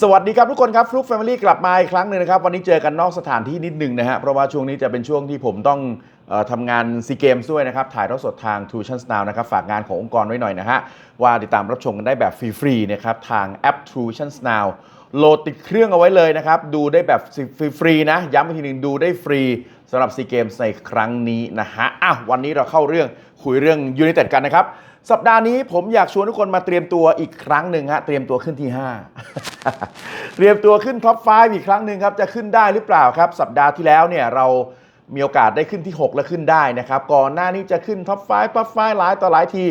สวัสดีครับทุกคนครับฟลุกแฟมิลี่กลับมาอีกครั้งหนึ่งนะครับ วันนี้เจอกันนอกสถานที่นิดหนึ่งนะฮะเพราะว่าช่วงนี้จะเป็นช่วงที่ผมต้องออทำงานซีเกมส์ด้วยนะครับ ถ่ายทอดสดทาง t u t i o n Now นะครับ ฝากงานขององค์กรไว้หน่อยนะฮะ ว่าติดตามรับชมกันได้แบบฟรีๆนะครับ ทางแอป t u t i o n Now โหลดติดเครื่องเอาไว้เลยนะครับ ดูได้แบบฟรีๆนะ ย้ำอีกทีหนึ่งดูได้ฟรีสำหรับซีเกมส์ในครั้งนี้นะฮะอ้าววันนี้เราเข้าเรื่องคุยเรื่องยู i นเต็ดกันนะครับ สัปดาห์นี้ผมอยากชวนทุกคนมาเตรียมตัวอีกครั้งหนึ่งฮะเตรียมตัวขึ้นที่ 5 เตรียมตัวขึ้นท็อป5อีกครั้งหนึ่งครับจะขึ้นได้หรือเปล่าครับ สัปดาห์ที่แล้วเนี่ยเรามีโอกาสได้ขึ้นที่ 6 และขึ้นได้นะครับก่อนหน้านี้จะขึ้นท็อป5ท็อป5หลายต่อหลายที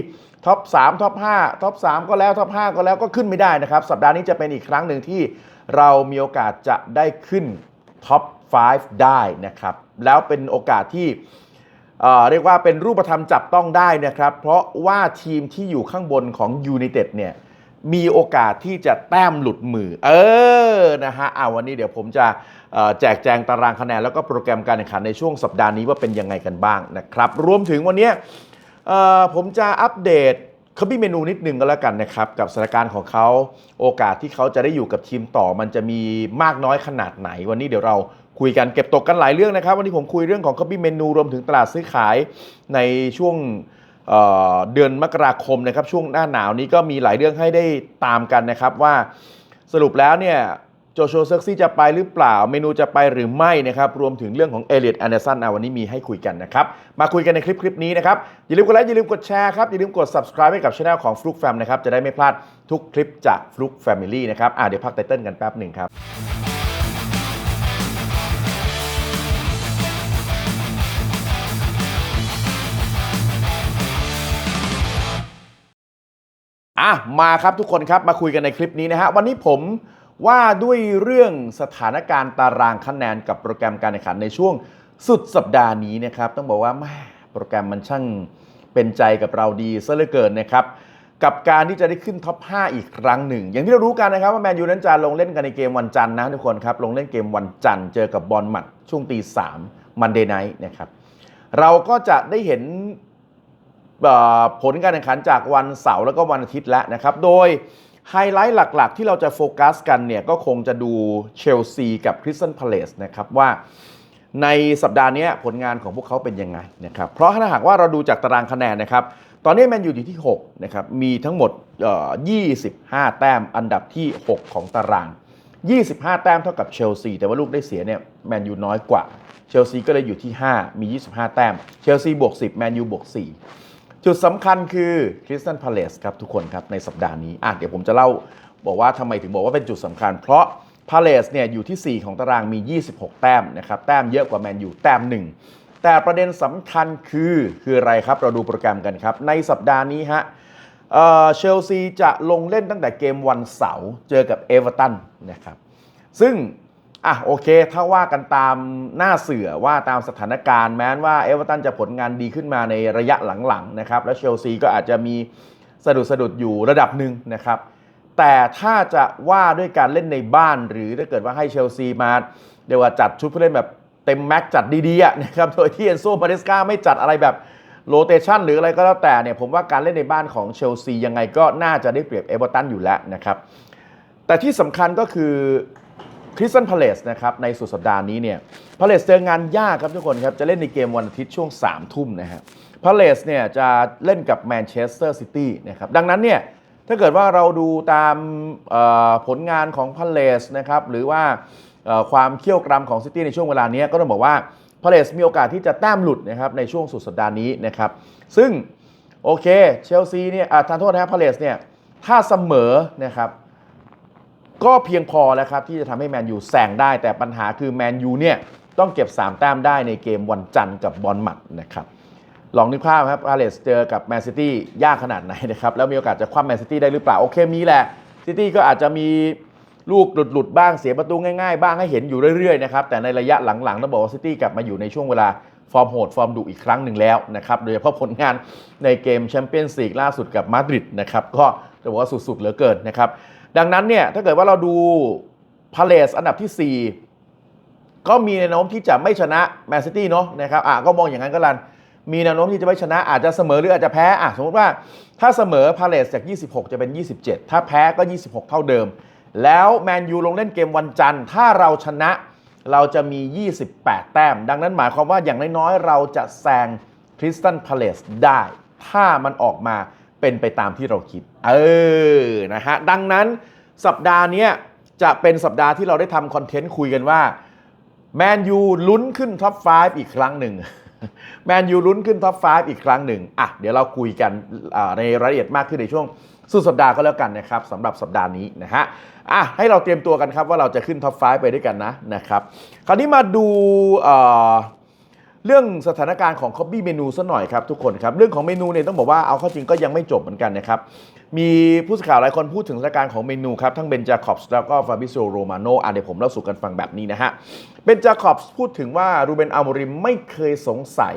ท็อป3ท็อป5ท็อป3ก็แล้วท็อป5ก็แล้วก็ขึ้นไม่ได้นะครับ สัปดาห์นี้จะเป็นอีกครั้งหนึ่งที่เรามีโอกาสจะได้ขึ้นท็อป5ได้นะครับแล้วเป็นโอกาสที่ เรียกว่าเป็นรูปธรรมจับต้องได้นะครับ เพราะว่าทีมที่อยู่ข้างบนของ u n i t e d เนี่ยมีโอกาสที่จะแต้มหลุดมือ เออ นะฮะเอาวันนี้เดี๋ยวผมจะแจกแจงตารางคะแนน แล้วก็โปรแกรมการแข่งขันในช่วงสัปดาห์นี้ว่าเป็นยังไงกันบ้างนะครับ รวมถึงวันนี้ผมจะอัปเดตคบี้เมนูนิดนึงก็แล้วกันนะครับ กับสถานการณ์ของเขาโอกาสที่เขาจะได้อยู่กับทีมต่อ มันจะมีมากน้อยขนาดไหน วันนี้เดี๋ยวเรา คุยกันเก็บตกกันหลายเรื่องนะครับ วันนี้ผมคุยเรื่องของคบี้เมนูรวมถึงตลาดซื้อขายในช่วงเเดือนมกราคมนะครับ ช่วงหน้าหนาวนี้ก็มีหลายเรื่องให้ได้ตามกันนะครับว่าสรุปแล้วเนี่ยโจโชเซ็กซี่จะไปหรือเปล่า เมนูจะไปหรือไม่นะครับ รวมถึงเรื่องของเอเลียดแอนเดอร์สันวันนี้มีให้คุยกันนะครับ มาคุยกันในคลิปคลิปนี้นะครับ อย่าลืมกดไลค์อย่าลืมกดแชร์ครับ อย่าลืมกด subscribe ให้กับช่องของฟลุกแฟมนะครับ จะได้ไม่พลาดทุกคลิปจากฟลุกแฟมิลี่นะครับอะเดี๋ยวพักไตเติ้ลกันแป๊บหนึ่งครับ อะมาครับทุกคนครับมาคุยกันในคลิปนี้นะฮะวันนี้ผมว่าด้วยเรื่องสถานการณ์ตารางคะแนนกับโปรแกรมการแข่งขันในช่วงสุดสัปดาห์นี้นะครับต้องบอกว่าแม่โปรแกรมมันช่างเป็นใจกับเราดีซะเหลือเกินนะครับกับการที่จะได้ขึ้นท็อป 5 อีกครั้งหนึ่ง อย่างที่เรารู้กันนะครับว่าแมนยูนั้นจะลงเล่นกันในเกมวันจันทร์นะทุกคนครับลงเล่นเกมวันจันทร์เจอกับบอลหมัดช่วงตีสามมันเดย์ไนท์นะครับเราก็จะได้เห็น ผลการแข่งขันจากวันเสาร์แล้วก็วันอาทิตย์แล้วนะครับ โดยไฮไลท์หลักๆ ที่เราจะโฟกัสกันเนี่ยก็คงจะดูเชลซีกับคริสตันพาเลสนะครับว่าในสัปดาห์นี้ผลงานของพวกเขาเป็นยังไงนะครับเพราะถ้าหากว่าเราดูจากตารางคะแนนนะครับ ตอนนี้แมนยูอยู่ที่6นะครับมีทั้งหมดเอ่อ25 แต้มอันดับที่ 6 ของตาราง 25 แต้มเท่ากับเชลซีแต่ว่าลูกได้เสียเนี่ยแมนยูน้อยกว่า เชลซีก็เลยอยู่ที่ 5 มี 25 แต้ม เชลซีบวก 10 แมนยูบวก 4 จุดสำคัญคือคริสตันพาเลสครับทุกคนครับในสัปดาห์นี้อะเดี๋ยวผมจะเล่าบอกว่าทำไมถึงบอกว่าเป็นจุดสำคัญ เพราะพาเลสเนี่ยอยู่ที่ 4 ของตารางมี 26 แต้มนะครับแต้มเยอะกว่าแมนยูแต้มหนึ่งแต่ประเด็นสำคัญคือคืออะไรครับเราดูโปรแกรมกันครับ ในสัปดาห์นี้ฮะเชลซีจะลงเล่นตั้งแต่เกมวันเสาร์เจอกับเอเวอร์ตันนะครับซึ่ง อะโอเค ถ้าว่ากันตามหน้าเสือว่าตามสถานการณ์แม้ว่าเอเวอร์ตันจะผลงานดีขึ้นมาในระยะหลังๆนะครับ แล้วเชลซีก็อาจจะมีสะดุดสะดุดอยู่ระดับหนึ่งนะครับ แต่ถ้าจะว่าด้วยการเล่นในบ้านหรือถ้าเกิดว่าให้เชลซีมาเรียกว่าจัดชุดผู้เล่นแบบเต็มแม็กจัดดีๆนะครับโดยที่เอนโซมาเดสกาไม่จัดอะไรแบบโรเตชันหรืออะไรก็แล้วแต่เนี่ยผมว่าการเล่นในบ้านของเชลซียังไงก็น่าจะได้เปรียบเอเวอร์ตันอยู่แล้วนะครับแต่ที่สำคัญก็คือ คริสตันพาเลสนะครับในสุดสัปดาห์นี้เนี่ยพาเลสเจองานยากครับทุกคนครับ จะเล่นในเกมวันอาทิตย์ช่วง 3 ทุ่มนะฮะพาเลสเนี่ยจะเล่นกับแมนเชสเตอร์ซิตี้นะครับดังนั้นเนี่ยถ้าเกิดว่าเราดูตามผลงานของพาเลสนะครับหรือว่าความเขี่ยวกรำของซิตี้ในช่วงเวลานี้ก็ต้องบอกว่าพาเลสมีโอกาสที่จะแต้มหลุดนะครับในช่วงสุดสัปดาห์นี้นะครับซึ่งโอเคเชลซีเนี่ยอะทานโทษนะครับพาเลสเนี่ยถ้าเสมอนะครับ ก็เพียงพอแล้วครับ ที่จะทำให้แมนยูแซงได้ แต่ปัญหาคือแมนยูเนี่ยต้องเก็บ 3 แต้มได้ในเกมวันจันทร์กับบอลหมัดนะครับลองนึกภาพครับพาเลสเจอกับแมนซิตี้ยากขนาดไหนนะครับ แล้วมีโอกาสจะคว้าแมนซิตี้ได้หรือเปล่า โอเคมีแหละซิตี้ก็อาจจะมีลูกหลุดๆบ้างเสียประตูง่ายๆ บ้างให้เห็นอยู่เรื่อยๆนะครับแต่ในระยะหลังๆต้องบอกว่าซิตี้กลับมาอยู่ในช่วงเวลาฟอร์มโหดฟอร์มดุอีกครั้งหนึ่งแล้วนะครับโดยเฉพาะผลงานในเกมแชมเปี้ยนส์ลีกล่าสุดกับมาดริดนะครับก็จะบอกว่าสุดๆเหลือเกินนะครับ ดังนั้นเนี่ยถ้าเกิดว่าเราดูพาเลสอันดับที่ 4 ก็มีแนวโน้มที่จะไม่ชนะแมนซิตี้เนาะนะครับอะก็มองอย่างนั้นก็แล้วกัน มีแนวโน้มที่จะไม่ชนะอาจจะเสมอหรืออาจจะแพ้อะสมมติว่าถ้าเสมอพาเลสจาก 26 จะเป็น 27 ถ้าแพ้ก็ 26 เท่าเดิม แล้วแมนยูลงเล่นเกมวันจันทร์ ถ้าเราชนะเราจะมี 28 แต้ม ดังนั้นหมายความว่าอย่างน้อยๆ เราจะแซงคริสตันพาเลสได้ ถ้ามันออกมา เป็นไปตามที่เราคิด เออ นะฮะ ดังนั้นสัปดาห์นี้จะเป็นสัปดาห์ที่เราได้ทำคอนเทนต์คุยกันว่าแมนยูลุ้นขึ้นท็อป 5 อีกครั้งหนึ่งแมนยูลุ้นขึ้นท็อป 5 อีกครั้งหนึ่งอะเดี๋ยวเราคุยกันในรายละเอียดมากขึ้นในช่วงสุดสัปดาห์ก็แล้วกันนะครับสำหรับสัปดาห์นี้นะฮะอะให้เราเตรียมตัวกันครับว่าเราจะขึ้นท็อป 5 ไปด้วยกันนะนะครับ คราวนี้มาดู เรื่องสถานการณ์ของคอบบี้เมนูซะหน่อยครับทุกคนครับเรื่องของเมนูเนี่ยต้องบอกว่าเอาเข้าจริงก็ยังไม่จบเหมือนกันนะครับมีผู้สื่อข่าวหลายคนพูดถึงสถานการณ์ของเมนูครับทั้งเบนจาคอบส์แล้วก็ฟาบิโซโรมาโนอะเดี๋ยวผมเล่าสู่กันฟังแบบนี้นะฮะเบนจาคอบส์พูดถึงว่ารูเบนอาโมริมไม่เคยสงสัย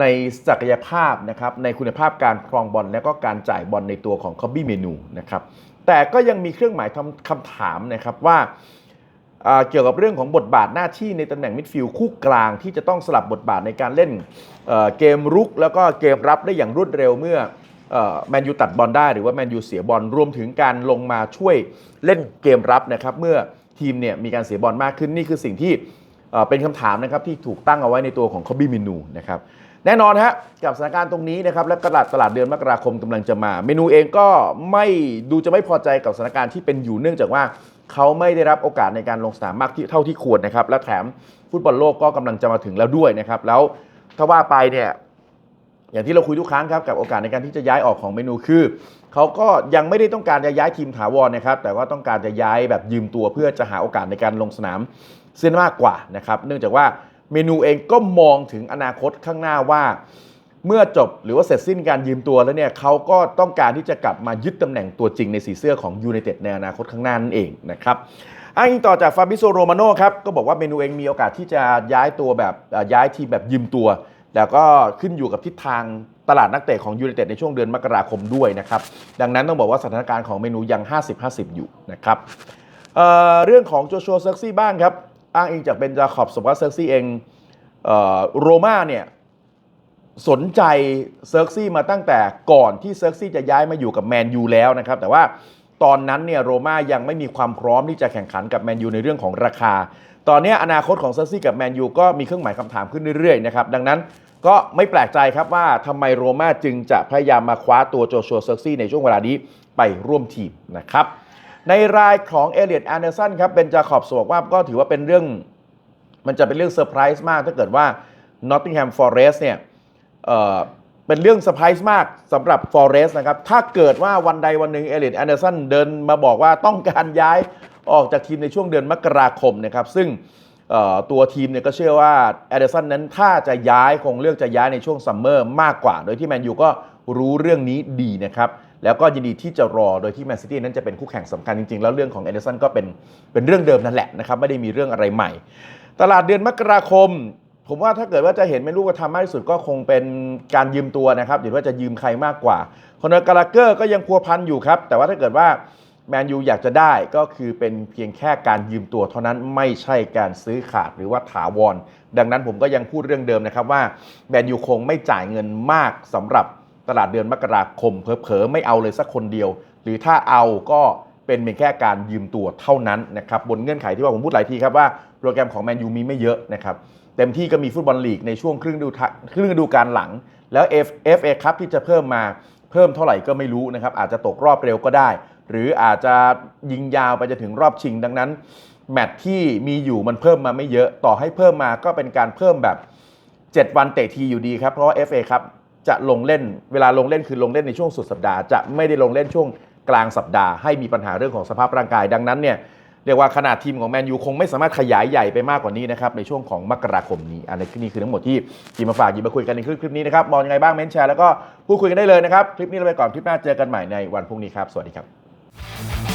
ในศักยภาพนะครับในคุณภาพการครองบอลและก็การจ่ายบอลในตัวของคอบบี้เมนูนะครับแต่ก็ยังมีเครื่องหมายคำถามนะครับว่า เกี่ยวกับเรื่องของบทบาทหน้าที่ในตำแหน่งมิดฟิลด์คู่กลางที่จะต้องสลับบทบาทในการเล่นเเกมรุก แล้วก็เกมรับได้อย่างรวดเร็วเมื่อแมนยูตัดบอลได้หรือว่าแมนยูเสียบอลรวมถึงการลงมาช่วยเล่นเกมรับนะครับเมื่อทีมเนี่ยมีการเสียบอลมากขึ้นนี่คือสิ่งที่เเป็นคำถามนะครับที่ถูกตั้งเอาไว้ในตัวของคอบบี้มินูนะครับแน่นอนฮะกับสถานการณ์ตรงนี้นะครับและตลาดตลาดเดือนมกราคมกำลังจะมา เมนูเองก็ไม่ดูจะไม่พอใจกับสถานการณ์ที่เป็นอยู่เนื่องจากว่า เขาไม่ได้รับโอกาสในการลงสนามมากที่เท่าที่ควรนะครับ และแถมฟุตบอลโลกก็กำลังจะมาถึงแล้วด้วยนะครับ แล้วถ้าว่าไปเนี่ยอย่างที่เราคุยทุกครั้งครับกับโอกาสในการที่จะย้ายออกของเมนูคือเขาก็ยังไม่ได้ต้องการจะย้ายทีมถาวรนะครับ แต่ว่าต้องการจะย้ายแบบยืมตัวเพื่อจะหาโอกาสในการลงสนามเส้นมากกว่านะครับ เนื่องจากว่าเมนูเองก็มองถึงอนาคตข้างหน้าว่า เมื่อจบหรือว่าเสร็จสิ้นการยืมตัวแล้วเนี่ยเขาก็ต้องการที่จะกลับมายึดตำแหน่งตัวจริงในสีเสื้อของยูไนเต็ดในอนาคตข้างหน้านั่นเองนะครับอ้างอิงต่อจากฟาบิโซโรมาโน่ครับก็บอกว่าเมนูเองมีโอกาสที่จะย้ายตัวแบบย้ายทีมแบบยืมตัวแล้วก็ขึ้นอยู่กับทิศทางตลาดนักเตะของยูไนเต็ดในช่วงเดือนมกราคมด้วยนะครับดังนั้นต้องบอกว่าสถานการณ์ของเมนูยัง 50-50 อยู่นะครับเเรื่องของโจชัวเซอร์ซี่บ้างครับอ้างอิงจากเบนจาคอบสบอกว่าเซอร์ซี่เองเออโรม่าเนี่ย สนใจเซิร์กซี่มาตั้งแต่ก่อนที่เซิร์กซี่จะย้ายมาอยู่กับแมนยูแล้วนะครับ แต่ว่าตอนนั้นเนี่ยโรม่ายังไม่มีความพร้อมที่จะแข่งขันกับแมนยูในเรื่องของราคา ตอนนี้อนาคตของเซิร์กซี่กับแมนยูก็มีเครื่องหมายคำถามขึ้นเรื่อยๆนะครับ ดังนั้นก็ไม่แปลกใจครับว่าทำไมโรม่าจึงจะพยายามมาคว้าตัวโจชัวเซิร์กซี่ในช่วงเวลานี้ไปร่วมทีมนะครับ ในรายของเอเลียดแอนเดอร์สันครับเบนจาคอบสบอกว่าก็ถือว่าเป็นเรื่อง มันจะเป็นเรื่องเซอร์ไพรส์มากถ้าเกิดว่า Nottingham Forest เนี่ย เป็นเรื่องเซอร์ไพรส์มากสำหรับ Forest นะครับ ถ้าเกิดว่าวันใดวันหนึ่งเอลิทแอนเดอร์สันเดินมาบอกว่าต้องการย้ายออกจากทีมในช่วงเดือนมกราคมนะครับ ซึ่งตัวทีมเนี่ยก็เชื่อว่าแอนเดอร์สันนั้นถ้าจะย้ายคงเลือกจะย้ายในช่วงซัมเมอร์มากกว่า โดยที่แมนยูก็รู้เรื่องนี้ดีนะครับ แล้วก็ยินดีที่จะรอโดยที่แมนซิตี้นั้นจะเป็นคู่แข่งสำคัญจริงๆ แล้วเรื่องของแอนเดอร์สันก็เป็นเป็นเรื่องเดิมนั่นแหละนะครับ ไม่ได้มีเรื่องอะไรใหม่ ตลาดเดือนมกราคม ผมว่าถ้าเกิดว่าจะเห็นเป็นลูกธรรมมากที่สุดก็คงเป็นการยืมตัวนะครับหรือว่าจะยืมใครมากกว่าคอนเนอร์กาลาเกอร์ก็ยังพัวพันอยู่ครับ แต่ว่าถ้าเกิดว่าแมนยูอยากจะได้ก็คือเป็นเพียงแค่การยืมตัวเท่านั้นไม่ใช่การซื้อขาดหรือว่าถาวร ดังนั้นผมก็ยังพูดเรื่องเดิมนะครับว่าแมนยูคงไม่จ่ายเงินมากสำหรับตลาดเดือนมกราคมเผลอๆไม่เอาเลยสักคนเดียว หรือถ้าเอาก็เป็นเพียงแค่การยืมตัวเท่านั้นนะครับบนเงื่อนไขที่ว่าผมพูดหลายทีครับว่าโปรแกรมของแมนยูมีไม่เยอะนะครับ เต็มที่ก็มีฟุตบอลลีกในช่วงครึ่งฤดูครึ่งฤดูกาลหลัง แล้ว F FA ครับที่จะเพิ่มมาเพิ่มเท่าไหร่ก็ไม่รู้นะครับ อาจจะตกรอบเร็วก็ได้ หรืออาจจะยิงยาวไปจะถึงรอบชิงดังนั้น แมตช์ที่มีอยู่มันเพิ่มมาไม่เยอะต่อให้เพิ่มมาก็เป็นการเพิ่มแบบ 7 วันเตะทีอยู่ดีครับ เพราะว่า FA ครับจะลงเล่นเวลาลงเล่นคือลงเล่นในช่วงสุดสัปดาห์ จะไม่ได้ลงเล่นช่วงกลางสัปดาห์ให้มีปัญหาเรื่องของสภาพร่างกายดังนั้นเนี่ย เรียกว่าขนาดทีมของแมนยูคงไม่สามารถขยายใหญ่ไปมากกว่านี้นะครับในช่วงของมกราคมนี้อันนี้คือทั้งหมดที่ทีมมาฝากยิบมาคุยกันในคลิปคลิปนี้นะครับมองยังไงบ้างเม้นแชร์แล้วก็พูดคุยกันได้เลยนะครับคลิปนี้เราไปก่อนคลิปหน้าเจอกันใหม่ในวันพรุ่งนี้ครับสวัสดีครับ